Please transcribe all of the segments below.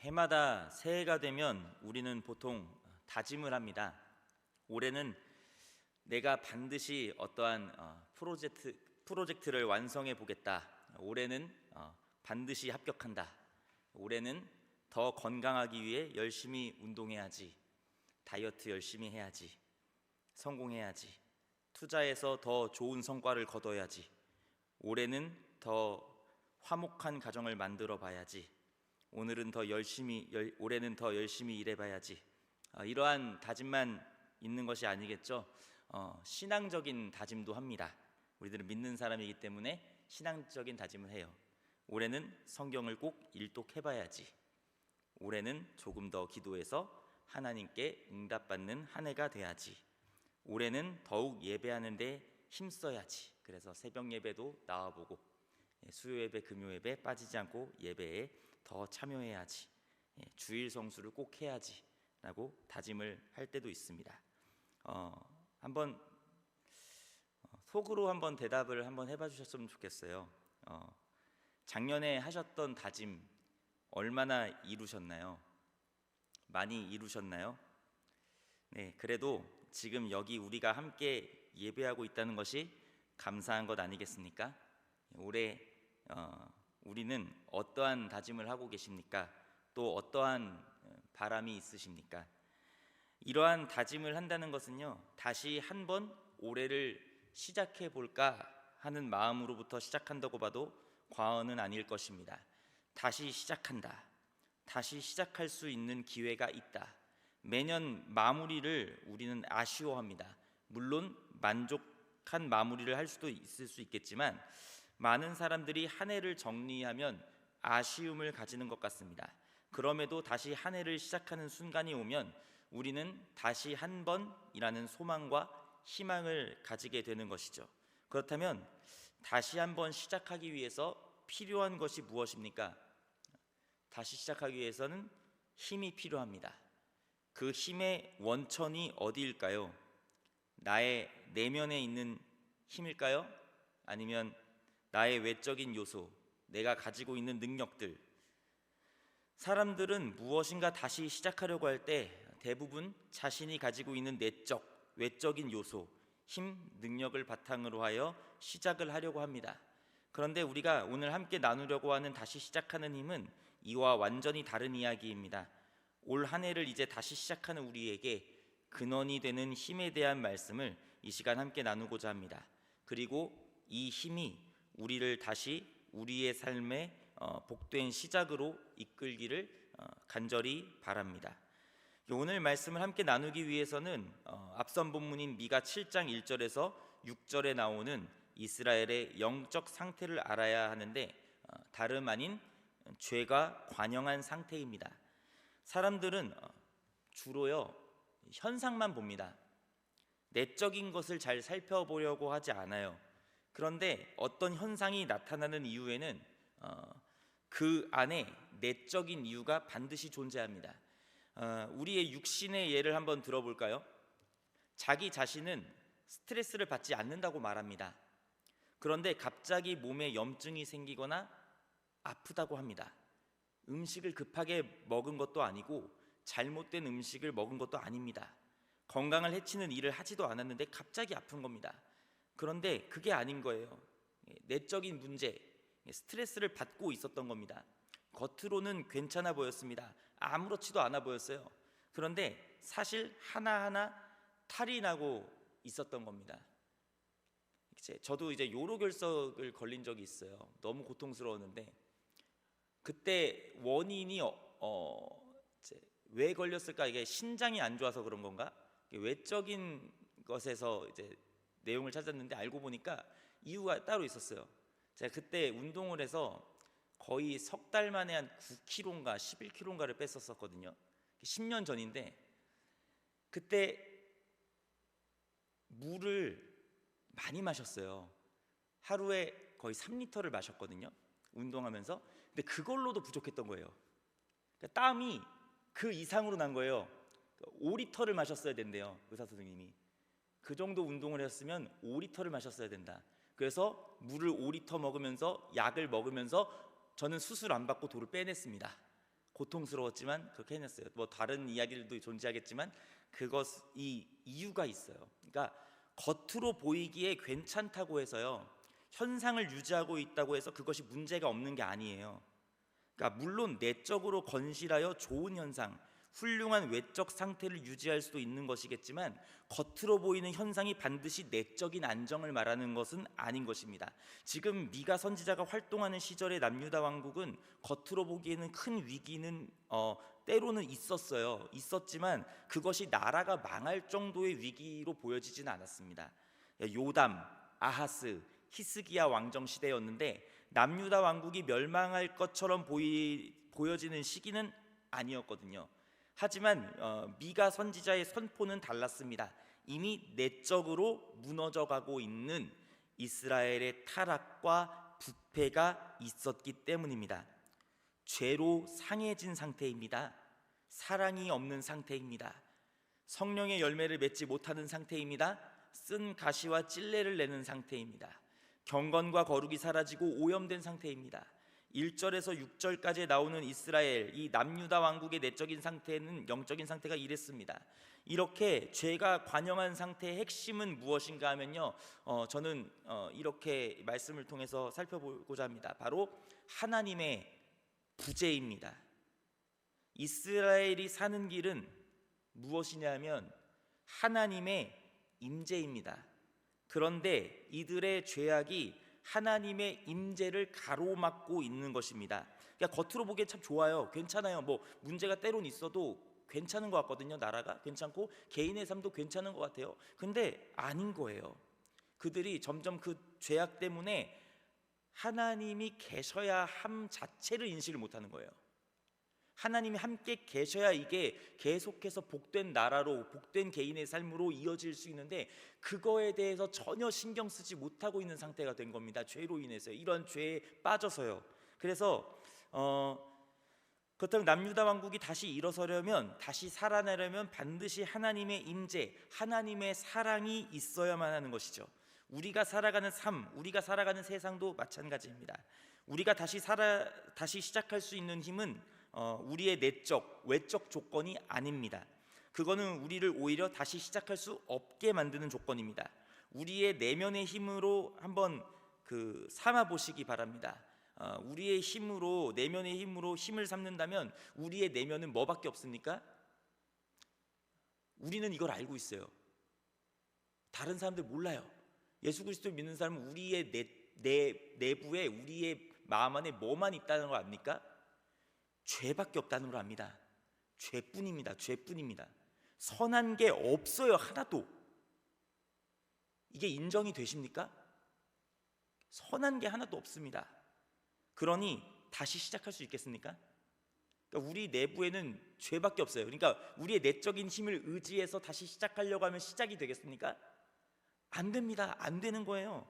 해마다 새해가 되면 우리는 보통 다짐을 합니다. 올해는 내가 반드시 어떠한 어, 프로젝트 프로젝트를 완성해 보겠다. 올해는 어, 반드시 합격한다. 올해는 더 건강하기 위해 열심히 운동해야지. 다이어트 열심히 해야지. 성공해야지. 투자해서 더 좋은 성과를 거둬야지. 올해는 더 화목한 가정을 만들어 봐야지. 오늘은 더 열심히 열, 올해는 더 열심히 일해 봐야지. 어, 이러한 다짐만 있는 것이 아니겠죠. 어, 신앙적인 다짐도 합니다. 우리들은 믿는 사람이기 때문에 신앙적인 다짐을 해요. 올해는 성경을 꼭 일독해 봐야지. 올해는 조금 더 기도해서 하나님께 응답받는 한 해가 돼야지. 올해는 더욱 예배하는데 힘써야지. 그래서 새벽 예배도 나와보고 예, 수요 예배, 금요 예배 빠지지 않고 예배에 더 참여해야지. 예, 주일 성수를 꼭 해야지라고 다짐을 할 때도 있습니다. 어, 한번 어, 속으로 한번 대답을 한번 해봐 주셨으면 좋겠어요. 어, 작년에 하셨던 다짐 얼마나 이루셨나요? 많이 이루셨나요? 네, 그래도 지금 여기 우리가 함께 예배하고 있다는 것이 감사한 것 아니겠습니까? 올해 어, 우리는 어떠한 다짐을 하고 계십니까? 또 어떠한 어, 바람이 있으십니까? 이러한 다짐을 한다는 것은요, 다시 한 번 올해를 시작해 볼까 하는 마음으로부터 시작한다고 봐도 과언은 아닐 것입니다. 다시 시작한다. 다시 시작할 수 있는 기회가 있다. 매년 마무리를 우리는 아쉬워합니다. 물론 만족한 마무리를 할 수도 있을 수 있겠지만 많은 사람들이 한 해를 정리하면 아쉬움을 가지는 것 같습니다. 그럼에도 다시 한 해를 시작하는 순간이 오면 우리는 다시 한 번이라는 소망과 희망을 가지게 되는 것이죠. 그렇다면 다시 한 번 시작하기 위해서 필요한 것이 무엇입니까? 다시 시작하기 위해서는 힘이 필요합니다. 그 힘의 원천이 어디일까요? 나의 내면에 있는 힘일까요? 아니면 나의 외적인 요소, 내가 가지고 있는 능력들. 사람들은 무엇인가 다시 시작하려고 할 때 대부분 자신이 가지고 있는 내적, 외적인 요소, 힘, 능력을 바탕으로 하여 시작을 하려고 합니다. 그런데 우리가 오늘 함께 나누려고 하는 다시 시작하는 힘은 이와 완전히 다른 이야기입니다. 올 한 해를 이제 다시 시작하는 우리에게 근원이 되는 힘에 대한 말씀을 이 시간 함께 나누고자 합니다. 그리고 이 힘이 우리를 다시 우리의 삶의 어, 복된 시작으로 이끌기를 어, 간절히 바랍니다. 오늘 말씀을 함께 나누기 위해서는 어, 앞선 본문인 미가 7장 1절에서 6절에 나오는 이스라엘의 영적 상태를 알아야 하는데 다름 아닌 죄가 관영한 상태입니다. 사람들은 주로요 현상만 봅니다. 내적인 것을 잘 살펴보려고 하지 않아요. 그런데 어떤 현상이 나타나는 이유에는 어, 그 안에 내적인 이유가 반드시 존재합니다. 어, 우리의 육신의 예를 한번 들어볼까요? 자기 자신은 스트레스를 받지 않는다고 말합니다. 그런데 갑자기 몸에 염증이 생기거나 아프다고 합니다. 음식을 급하게 먹은 것도 아니고 잘못된 음식을 먹은 것도 아닙니다. 건강을 해치는 일을 하지도 않았는데 갑자기 아픈 겁니다. 그런데 그게 아닌 거예요. 내적인 문제, 스트레스를 받고 있었던 겁니다. 겉으로는 괜찮아 보였습니다. 아무렇지도 않아 보였어요. 그런데 사실 하나하나 탈이 나고 있었던 겁니다. 저도 이제 요로결석을 걸린 적이 있어요. 너무 고통스러웠는데 그때 원인이 어, 어, 왜 걸렸을까? 이게 신장이 안 좋아서 그런 건가? 외적인 것에서 이제 내용을 찾았는데 알고 보니까 이유가 따로 있었어요. 제가 그때 운동을 해서 거의 석 달 만에 한 9kg인가 11kg인가를 뺐었었거든요. 10년 전인데 그때 물을 많이 마셨어요. 하루에 거의 3리터를 마셨거든요. 운동하면서. 근데 그걸로도 부족했던 거예요. 그러니까 땀이 그 이상으로 난 거예요. 5리터를 마셨어야 된대요. 의사 선생님이. 그 정도 운동을 했으면 5리터를 마셨어야 된다. 그래서 물을 5리터 먹으면서 약을 먹으면서 저는 수술 안 받고 돌을 빼냈습니다. 고통스러웠지만 그렇게 해냈어요. 뭐 다른 이야기들도 존재하겠지만 그것 이 이유가 있어요. 그러니까 겉으로 보이기에 괜찮다고 해서요 현상을 유지하고 있다고 해서 그것이 문제가 없는 게 아니에요. 그러니까 물론 내적으로 건실하여 좋은 현상, 훌륭한 외적 상태를 유지할 수도 있는 것이겠지만 겉으로 보이는 현상이 반드시 내적인 안정을 말하는 것은 아닌 것입니다. 지금 미가 선지자가 활동하는 시절의 남유다 왕국은 겉으로 보기에는 큰 위기는 어, 때로는 있었어요. 있었지만 그것이 나라가 망할 정도의 위기로 보여지지는 않았습니다. 요담, 아하스, 히스기야 왕정 시대였는데 남유다 왕국이 멸망할 것처럼 보이, 보여지는 시기는 아니었거든요. 하지만 어, 미가 선지자의 선포는 달랐습니다. 이미 내적으로 무너져가고 있는 이스라엘의 타락과 부패가 있었기 때문입니다. 죄로 상해진 상태입니다. 사랑이 없는 상태입니다. 성령의 열매를 맺지 못하는 상태입니다. 쓴 가시와 찔레를 내는 상태입니다. 경건과 거룩이 사라지고 오염된 상태입니다. 1절에서 6절까지 나오는 이스라엘 이 남유다 왕국의 내적인 상태는 영적인 상태가 이랬습니다. 이렇게 죄가 관영한 상태의 핵심은 무엇인가 하면요, 어, 저는 어, 이렇게 말씀을 통해서 살펴보고자 합니다. 바로 하나님의 부재입니다. 이스라엘이 사는 길은 무엇이냐면 하나님의 임재입니다. 그런데 이들의 죄악이 하나님의 임재를 가로막고 있는 것입니다. 그러니까 겉으로 보기엔 참 좋아요. 괜찮아요. 뭐 문제가 때론 있어도 괜찮은 것 같거든요. 나라가 괜찮고 개인의 삶도 괜찮은 것 같아요. 근데 아닌 거예요. 그들이 점점 그 죄악 때문에 하나님이 계셔야 함 자체를 인식을 못하는 거예요. 하나님이 함께 계셔야 이게 계속해서 복된 나라로 복된 개인의 삶으로 이어질 수 있는데 그거에 대해서 전혀 신경 쓰지 못하고 있는 상태가 된 겁니다. 죄로 인해서 이런 죄에 빠져서요. 그래서 어 그렇다면 남유다 왕국이 다시 일어서려면 다시 살아나려면 반드시 하나님의 임재, 하나님의 사랑이 있어야만 하는 것이죠. 우리가 살아가는 삶, 우리가 살아가는 세상도 마찬가지입니다. 우리가 다시 살아 다시 시작할 수 있는 힘은 어, 우리의 내적, 외적 조건이 아닙니다. 그거는 우리를 오히려 다시 시작할 수 없게 만드는 조건입니다. 우리의 내면의 힘으로 한번 그 삼아 보시기 바랍니다. 어, 우리의 힘으로 내면의 힘으로 힘을 삼는다면 우리의 내면은 뭐밖에 없습니까? 우리는 이걸 알고 있어요. 다른 사람들 몰라요. 예수 그리스도 믿는 사람은 우리의 내, 내 내부에 우리의 마음 안에 뭐만 있다는 걸 압니까? 죄밖에 없다는 걸 압니다. 죄뿐입니다. 죄뿐입니다. 선한 게 없어요. 하나도. 이게 인정이 되십니까? 선한 게 하나도 없습니다. 그러니 다시 시작할 수 있겠습니까? 그러니까 우리 내부에는 죄밖에 없어요. 그러니까 우리의 내적인 힘을 의지해서 다시 시작하려고 하면 시작이 되겠습니까? 안 됩니다. 안 되는 거예요.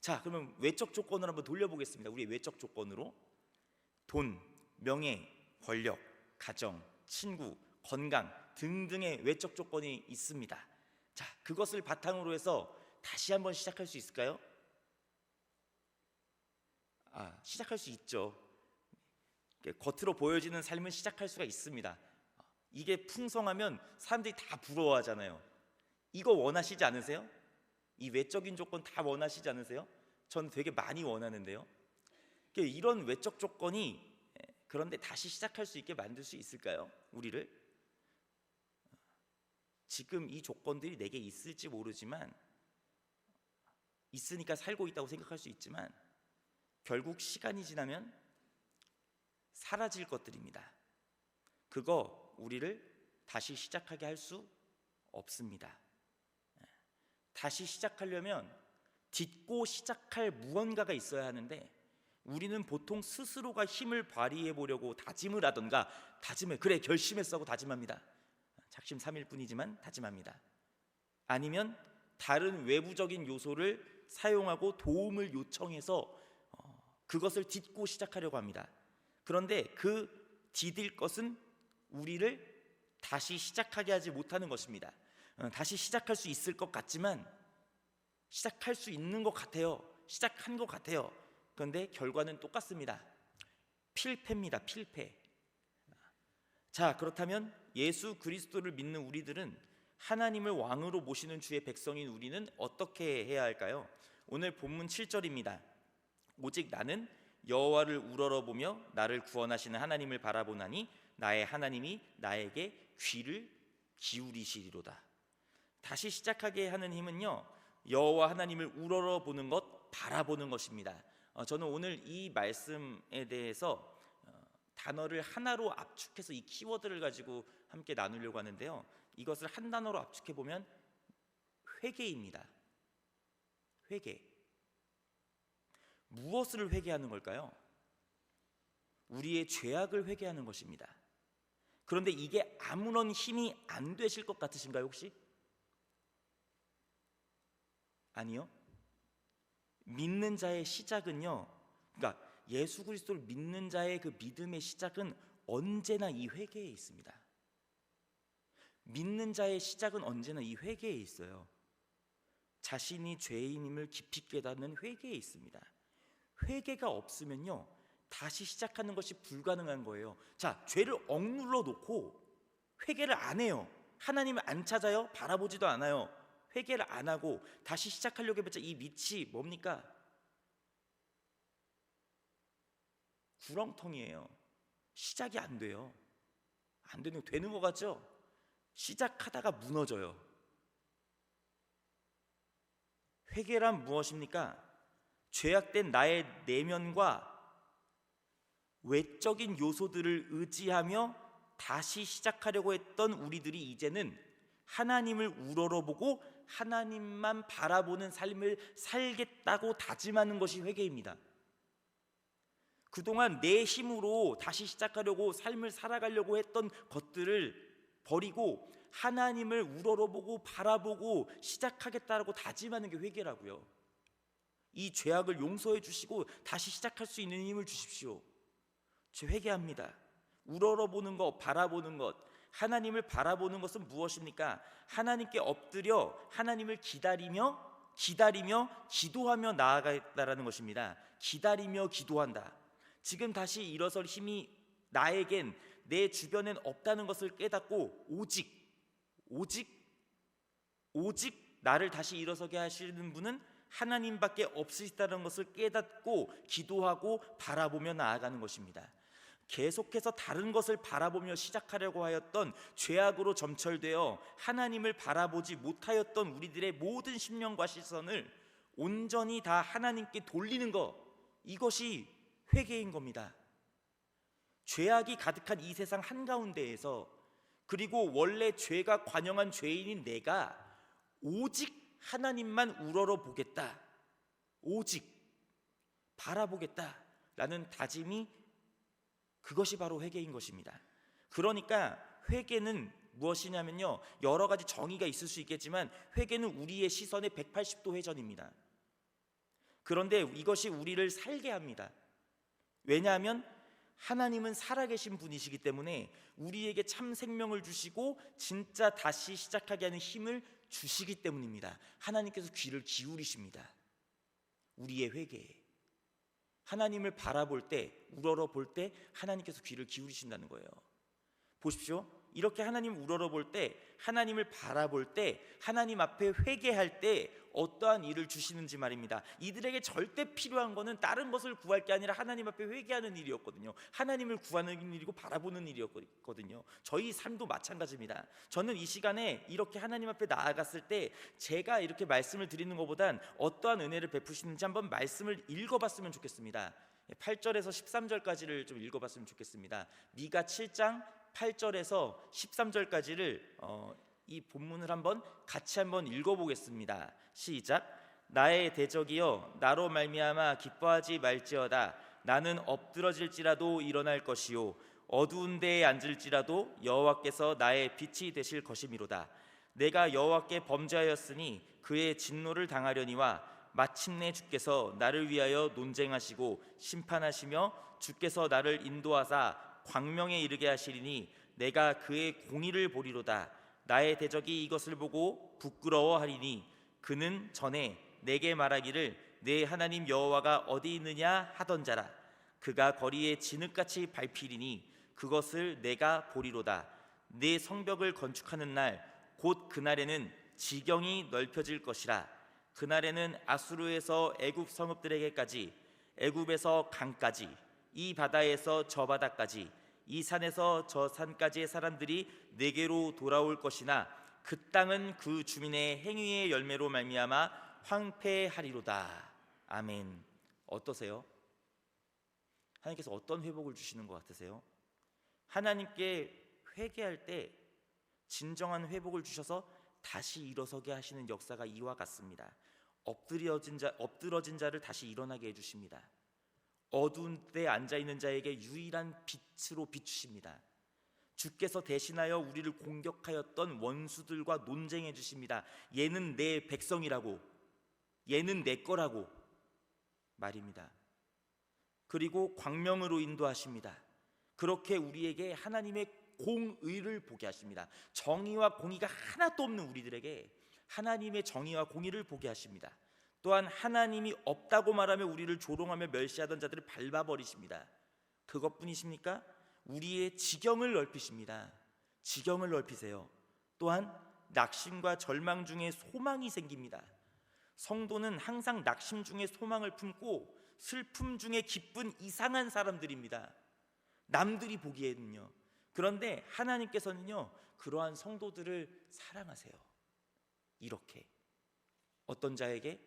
자, 그러면 외적 조건으로 한번 돌려보겠습니다. 우리의 외적 조건으로 돈, 명예, 권력, 가정, 친구, 건강 등등의 외적 조건이 있습니다. 자, 그것을 바탕으로 해서 다시 한번 시작할 수 있을까요? 아, 시작할 수 있죠. 겉으로 보여지는 삶은 시작할 수가 있습니다. 이게 풍성하면 사람들이 다 부러워하잖아요. 이거 원하시지 않으세요? 이 외적인 조건 다 원하시지 않으세요? 전 되게 많이 원하는데요. 이런 외적 조건이 그런데 다시 시작할 수 있게 만들 수 있을까요? 우리를 지금 이 조건들이 내게 있을지 모르지만 있으니까 살고 있다고 생각할 수 있지만 결국 시간이 지나면 사라질 것들입니다. 그거 우리를 다시 시작하게 할 수 없습니다. 다시 시작하려면 딛고 시작할 무언가가 있어야 하는데 우리는 보통 스스로가 힘을 발휘해 보려고 다짐을 하던가 다짐을 그래 결심했어 고 다짐합니다. 작심 삼일 뿐이지만 다짐합니다. 아니면 다른 외부적인 요소를 사용하고 도움을 요청해서 어, 그것을 딛고 시작하려고 합니다. 그런데 그 디딜 것은 우리를 다시 시작하게 하지 못하는 것입니다. 어, 다시 시작할 수 있을 것 같지만 시작할 수 있는 것 같아요. 시작한 것 같아요. 그런데 결과는 똑같습니다. 필패입니다. 필패. 자, 그렇다면 예수 그리스도를 믿는 우리들은 하나님을 왕으로 모시는 주의 백성인 우리는 어떻게 해야 할까요? 오늘 본문 7절입니다. 오직 나는 여호와를 우러러보며 나를 구원하시는 하나님을 바라보나니 나의 하나님이 나에게 귀를 기울이시리로다. 다시 시작하게 하는 힘은요. 여호와 하나님을 우러러보는 것, 바라보는 것입니다. 어, 저는 오늘 이 말씀에 대해서 어, 단어를 하나로 압축해서 이 키워드를 가지고 함께 나누려고 하는데요. 이것을 한 단어로 압축해 보면 회개입니다. 회개. 무엇을 회개하는 걸까요? 우리의 죄악을 회개하는 것입니다. 그런데 이게 아무런 힘이 안 되실 것 같으신가요, 혹시? 아니요. 믿는 자의 시작은요. 그러니까 예수 그리스도를 믿는 자의 그 믿음의 시작은 언제나 이 회개에 있습니다. 믿는 자의 시작은 언제나 이 회개에 있어요. 자신이 죄인임을 깊이 깨닫는 회개에 있습니다. 회개가 없으면요. 다시 시작하는 것이 불가능한 거예요. 자, 죄를 억눌러 놓고 회개를 안 해요. 하나님을 안 찾아요. 바라보지도 않아요. 회개를 안 하고 다시 시작하려고 해봤자 이 밑이 뭡니까? 구렁텅이에요. 시작이 안 돼요. 안 되는 되는 것 같죠? 시작하다가 무너져요. 회개란 무엇입니까? 죄악된 나의 내면과 외적인 요소들을 의지하며 다시 시작하려고 했던 우리들이 이제는 하나님을 우러러보고 하나님만 바라보는 삶을 살겠다고 다짐하는 것이 회개입니다. 그동안 내 힘으로 다시 시작하려고 삶을 살아가려고 했던 것들을 버리고 하나님을 우러러보고 바라보고 시작하겠다라고 다짐하는 게 회개라고요. 이 죄악을 용서해 주시고 다시 시작할 수 있는 힘을 주십시오. 저 회개합니다. 우러러보는 것, 바라보는 것, 하나님을 바라보는 것은 무엇입니까? 하나님께 엎드려 하나님을 기다리며 기다리며 기도하며 나아가겠다라는 것입니다. 기다리며 기도한다. 지금 다시 일어설 힘이 나에겐 내 주변엔 없다는 것을 깨닫고 오직 오직 오직 나를 다시 일어서게 하시는 분은 하나님밖에 없으시다는 것을 깨닫고 기도하고 바라보며 나아가는 것입니다. 계속해서 다른 것을 바라보며 시작하려고 하였던 죄악으로 점철되어 하나님을 바라보지 못하였던 우리들의 모든 심령과 시선을 온전히 다 하나님께 돌리는 것 이것이 회개인 겁니다. 죄악이 가득한 이 세상 한가운데에서 그리고 원래 죄가 관영한 죄인인 내가 오직 하나님만 우러러 보겠다. 오직 바라보겠다 라는 다짐이 그것이 바로 회개인 것입니다. 그러니까 회개는 무엇이냐면요. 여러 가지 정의가 있을 수 있겠지만 회개는 우리의 시선의 180도 회전입니다. 그런데 이것이 우리를 살게 합니다. 왜냐하면 하나님은 살아계신 분이시기 때문에 우리에게 참 생명을 주시고 진짜 다시 시작하게 하는 힘을 주시기 때문입니다. 하나님께서 귀를 기울이십니다. 우리의 회개에. 하나님을 바라볼 때, 우러러 볼 때 하나님께서 귀를 기울이신다는 거예요. 보십시오. 이렇게 하나님 우러러 볼 때, 하나님을 바라볼 때, 하나님 앞에 회개할 때 어떠한 일을 주시는지 말입니다. 이들에게 절대 필요한 것은 다른 것을 구할 게 아니라 하나님 앞에 회개하는 일이었거든요. 하나님을 구하는 일이고 바라보는 일이었거든요. 저희 삶도 마찬가지입니다. 저는 이 시간에 이렇게 하나님 앞에 나아갔을 때 제가 이렇게 말씀을 드리는 것보단 어떠한 은혜를 베푸시는지 한번 말씀을 읽어봤으면 좋겠습니다. 8절에서 13절까지를 좀 읽어봤으면 좋겠습니다. 미가 7장 8절에서 13절까지를 어, 이 본문을 한번 같이 한번 읽어보겠습니다. 시작. 나의 대적이여 나로 말미암아 기뻐하지 말지어다. 나는 엎드러질지라도 일어날 것이요 어두운 데에 앉을지라도 여호와께서 나의 빛이 되실 것이미로다. 내가 여호와께 범죄하였으니 그의 진노를 당하려니와 마침내 주께서 나를 위하여 논쟁하시고 심판하시며 주께서 나를 인도하사 광명에 이르게 하시리니 내가 그의 공의를 보리로다. 나의 대적이 이것을 보고 부끄러워하리니 그는 전에 내게 말하기를 내 하나님 여호와가 어디 있느냐 하던 자라 그가 거리에 진흙같이 밟히리니 그것을 내가 보리로다. 내 성벽을 건축하는 날 곧 그날에는 지경이 넓혀질 것이라. 그날에는 아수르에서 애굽 성읍들에게까지 애굽에서 강까지 이 바다에서 저 바다까지 이 산에서 저 산까지의 사람들이 내게로 돌아올 것이나 그 땅은 그 주민의 행위의 열매로 말미암아 황폐하리로다. 아멘. 어떠세요? 하나님께서 어떤 회복을 주시는 것 같으세요? 하나님께 회개할 때 진정한 회복을 주셔서 다시 일어서게 하시는 역사가 이와 같습니다. 엎드려진 자 엎드러진 자를 다시 일어나게 해 주십니다. 어두운 데 앉아 있는 자에게 유일한 빛으로 비추십니다. 주께서 대신하여 우리를 공격하였던 원수들과 논쟁해 주십니다. 얘는 내 백성이라고, 얘는 내 거라고 말입니다. 그리고 광명으로 인도하십니다. 그렇게 우리에게 하나님의 공의를 보게 하십니다. 정의와 공의가 하나도 없는 우리들에게 하나님의 정의와 공의를 보게 하십니다. 또한 하나님이 없다고 말하며 우리를 조롱하며 멸시하던 자들을 밟아버리십니다. 그것뿐이십니까? 우리의 지경을 넓히십니다. 지경을 넓히세요. 또한 낙심과 절망 중에 소망이 생깁니다. 성도는 항상 낙심 중에 소망을 품고 슬픔 중에 기쁜 이상한 사람들입니다. 남들이 보기에는요. 그런데 하나님께서는요. 그러한 성도들을 사랑하세요. 이렇게 어떤 자에게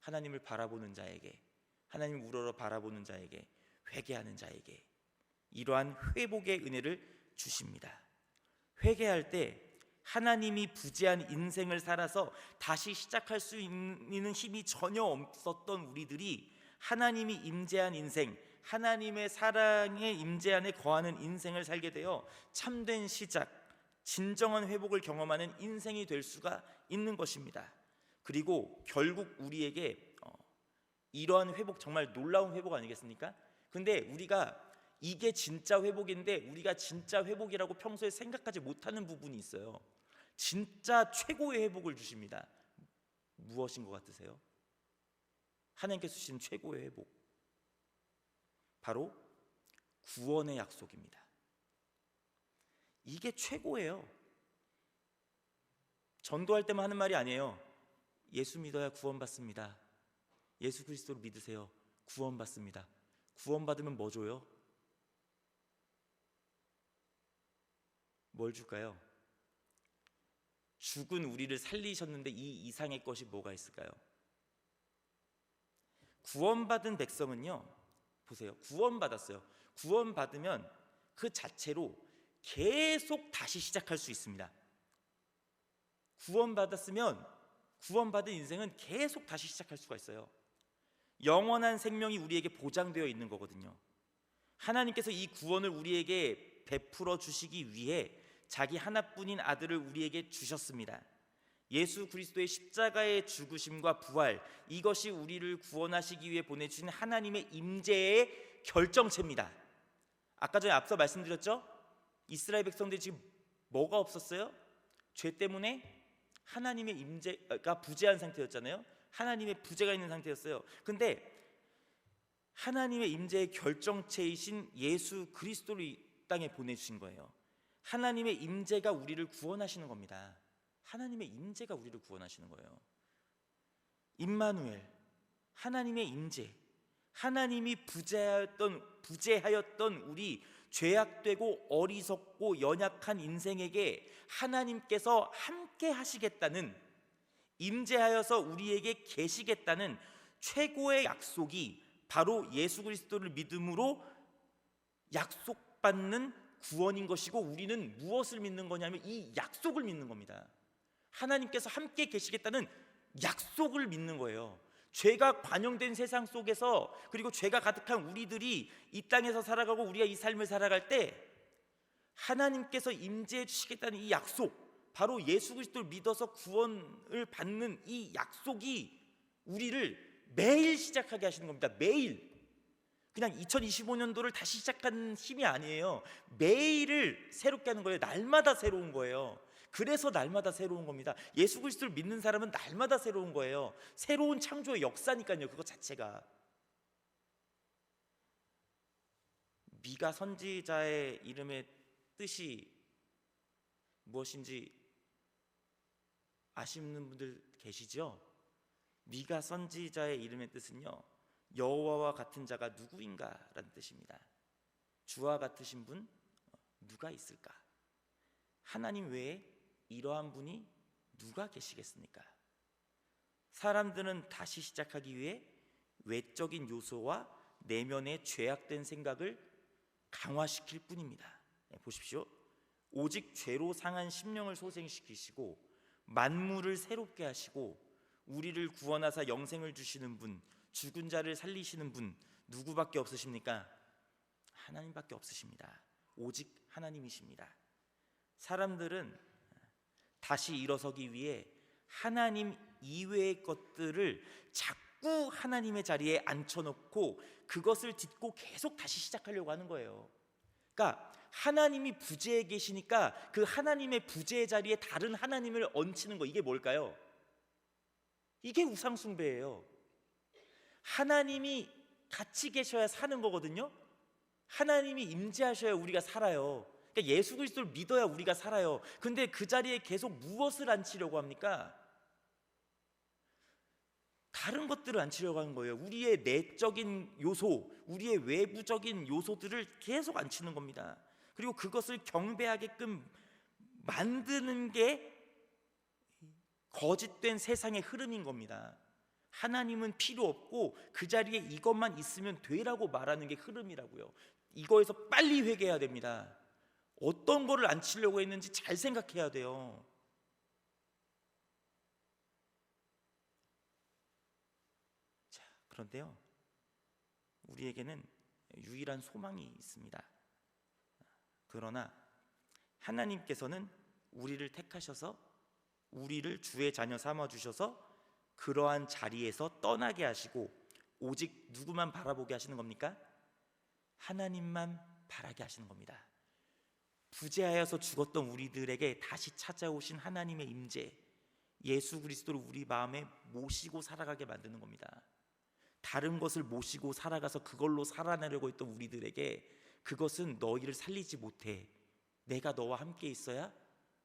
하나님을 바라보는 자에게 하나님을 우러러 바라보는 자에게 회개하는 자에게 이러한 회복의 은혜를 주십니다. 회개할 때 하나님이 부재한 인생을 살아서 다시 시작할 수 있는 힘이 전혀 없었던 우리들이 하나님이 임재한 인생, 하나님의 사랑의 임재 안에 거하는 인생을 살게 되어 참된 시작, 진정한 회복을 경험하는 인생이 될 수가 있는 것입니다. 그리고 결국 우리에게 어, 이러한 회복 정말 놀라운 회복 아니겠습니까? 근데 우리가 이게 진짜 회복인데 우리가 진짜 회복이라고 평소에 생각하지 못하는 부분이 있어요. 진짜 최고의 회복을 주십니다. 무엇인 것 같으세요? 하나님께서 주신 최고의 회복. 바로 구원의 약속입니다. 이게 최고예요. 전도할 때만 하는 말이 아니에요. 예수 믿어야 구원받습니다. 예수 그리스도를 믿으세요. 구원받습니다. 구원받으면 뭐 줘요? 뭘 줄까요? 죽은 우리를 살리셨는데 이 이상의 것이 뭐가 있을까요? 구원받은 백성은요, 보세요. 구원받았어요. 구원받으면 그 자체로 계속 다시 시작할 수 있습니다. 구원받았으면 구원받은 인생은 계속 다시 시작할 수가 있어요. 영원한 생명이 우리에게 보장되어 있는 거거든요. 하나님께서 이 구원을 우리에게 베풀어 주시기 위해 자기 하나뿐인 아들을 우리에게 주셨습니다. 예수 그리스도의 십자가의 죽으심과 부활 이것이 우리를 구원하시기 위해 보내주신 하나님의 임재의 결정체입니다. 아까 전에 앞서 말씀드렸죠? 이스라엘 백성들이 지금 뭐가 없었어요? 죄 때문에 하나님의 임재가 부재한 상태였잖아요. 하나님의 부재가 있는 상태였어요. 근데 하나님의 임재의 결정체이신 예수 그리스도를 이 땅에 보내주신 거예요. 하나님의 임재가 우리를 구원하시는 겁니다. 하나님의 임재가 우리를 구원하시는 거예요. 임마누엘 하나님의 임재 하나님이 부재하였던 부재하였던 우리 죄악되고 어리석고 연약한 인생에게 하나님께서 함께 하시겠다는 임재하여서 우리에게 계시겠다는 최고의 약속이 바로 예수 그리스도를 믿음으로 약속받는 구원인 것이고 우리는 무엇을 믿는 거냐면 이 약속을 믿는 겁니다. 하나님께서 함께 계시겠다는 약속을 믿는 거예요. 죄가 관영된 세상 속에서 그리고 죄가 가득한 우리들이 이 땅에서 살아가고 우리가 이 삶을 살아갈 때 하나님께서 임재해 주시겠다는 이 약속 바로 예수 그리스도를 믿어서 구원을 받는 이 약속이 우리를 매일 시작하게 하시는 겁니다. 매일 그냥 2025년도를 다시 시작하는 힘이 아니에요. 매일을 새롭게 하는 거예요. 날마다 새로운 거예요. 그래서 날마다 새로운 겁니다. 예수 그리스도를 믿는 사람은 날마다 새로운 거예요. 새로운 창조의 역사니까요. 그거 자체가 미가 선지자의 이름의 뜻이 무엇인지 아시는 분들 계시죠? 미가 선지자의 이름의 뜻은요 여호와와 같은 자가 누구인가라는 뜻입니다. 주와 같으신 분 어, 누가 있을까? 하나님 외에 이러한 분이 누가 계시겠습니까? 사람들은 다시 시작하기 위해 외적인 요소와 내면의 죄악된 생각을 강화시킬 뿐입니다. 네, 보십시오. 오직 죄로 상한 심령을 소생시키시고 만물을 새롭게 하시고 우리를 구원하사 영생을 주시는 분, 죽은 자를 살리시는 분 누구밖에 없으십니까? 하나님밖에 없으십니다. 오직 하나님이십니다. 사람들은 다시 일어서기 위해 하나님 이외의 것들을 자꾸 하나님의 자리에 앉혀놓고 그것을 딛고 계속 다시 시작하려고 하는 거예요. 그러니까 하나님이 부재에 계시니까 그 하나님의 부재의 자리에 다른 하나님을 얹히는 거 이게 뭘까요? 이게 우상숭배예요. 하나님이 같이 계셔야 사는 거거든요. 하나님이 임재하셔야 우리가 살아요. 그러니까 예수 그리스도를 믿어야 우리가 살아요. 근데 그 자리에 계속 무엇을 앉히려고 합니까? 다른 것들을 앉히려고 하는 거예요. 우리의 내적인 요소, 우리의 외부적인 요소들을 계속 앉히는 겁니다. 그리고 그것을 경배하게끔 만드는 게 거짓된 세상의 흐름인 겁니다. 하나님은 필요 없고 그 자리에 이것만 있으면 되라고 말하는 게 흐름이라고요. 이거에서 빨리 회개해야 됩니다. 어떤 거를 안 치려고 했는지 잘 생각해야 돼요. 자, 그런데요. 우리에게는 유일한 소망이 있습니다. 그러나 하나님께서는 우리를 택하셔서 우리를 주의 자녀 삼아 주셔서 그러한 자리에서 떠나게 하시고 오직 누구만 바라보게 하시는 겁니까? 하나님만 바라게 하시는 겁니다. 부재하여서 죽었던 우리들에게 다시 찾아오신 하나님의 임재, 예수 그리스도를 우리 마음에 모시고 살아가게 만드는 겁니다. 다른 것을 모시고 살아가서 그걸로 살아내려고 했던 우리들에게 그것은 너희를 살리지 못해. 내가 너와 함께 있어야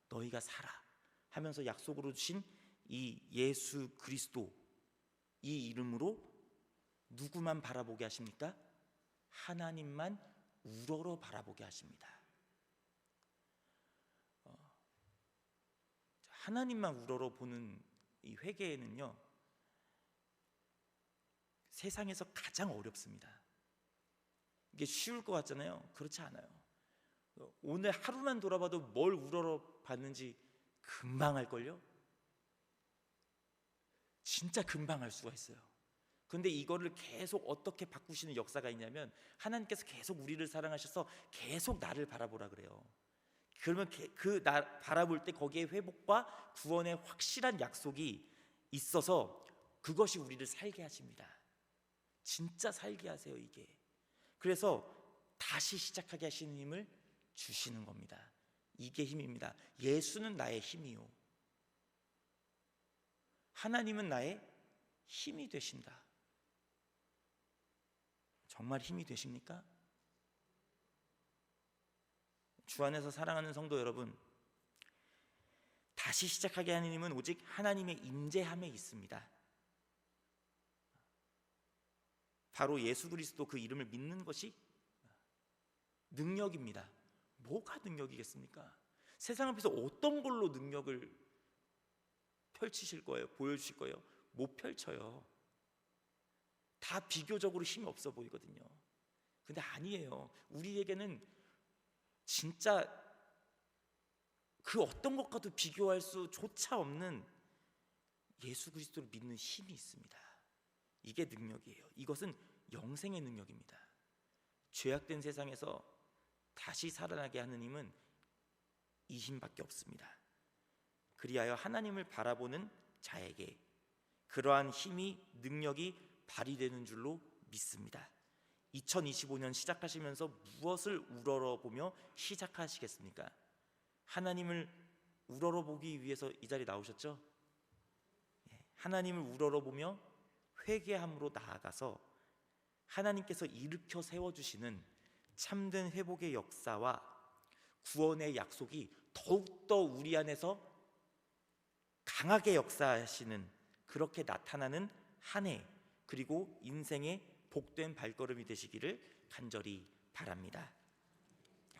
너희가 살아. 하면서 약속으로 주신 이 예수 그리스도 이 이름으로 누구만 바라보게 하십니까? 하나님만 우러러 바라보게 하십니다. 어, 하나님만 우러러 보는 이 회개는요 세상에서 가장 어렵습니다. 이게 쉬울 것 같잖아요. 그렇지 않아요. 오늘 하루만 돌아봐도 뭘 우러러 봤는지 금방 할걸요? 진짜 금방 할 수가 있어요. 근데 이거를 계속 어떻게 바꾸시는 역사가 있냐면 하나님께서 계속 우리를 사랑하셔서 계속 나를 바라보라 그래요. 그러면 그 나 바라볼 때 거기에 회복과 구원의 확실한 약속이 있어서 그것이 우리를 살게 하십니다. 진짜 살게 하세요, 이게. 그래서 다시 시작하게 하시는 힘을 주시는 겁니다. 이게 힘입니다. 예수는 나의 힘이요. 하나님은 나의 힘이 되신다. 정말 힘이 되십니까? 주 안에서 사랑하는 성도 여러분, 다시 시작하게 하는 힘은 오직 하나님의 임재함에 있습니다. 바로 예수 그리스도 그 이름을 믿는 것이 능력입니다. 뭐가 능력이겠습니까? 세상 앞에서 어떤 걸로 능력을 펼치실 거예요? 보여주실 거예요? 못 펼쳐요. 다 비교적으로 힘이 없어 보이거든요. 근데 아니에요. 우리에게는 진짜 그 어떤 것과도 비교할 수조차 없는 예수 그리스도를 믿는 힘이 있습니다. 이게 능력이에요. 이것은 영생의 능력입니다. 죄악된 세상에서 다시 살아나게 하는 힘은 이 힘밖에 없습니다. 그리하여 하나님을 바라보는 자에게 그러한 힘이 능력이 발휘되는 줄로 믿습니다. 2025년 시작하시면서 무엇을 우러러보며 시작하시겠습니까? 하나님을 우러러보기 위해서 이 자리 나오셨죠? 예, 하나님을 우러러보며 회개함으로 나아가서 하나님께서 일으켜 세워주시는 참된 회복의 역사와 구원의 약속이 더욱더 우리 안에서 강하게 역사하시는 그렇게 나타나는 한 해 그리고 인생의 복된 발걸음이 되시기를 간절히 바랍니다.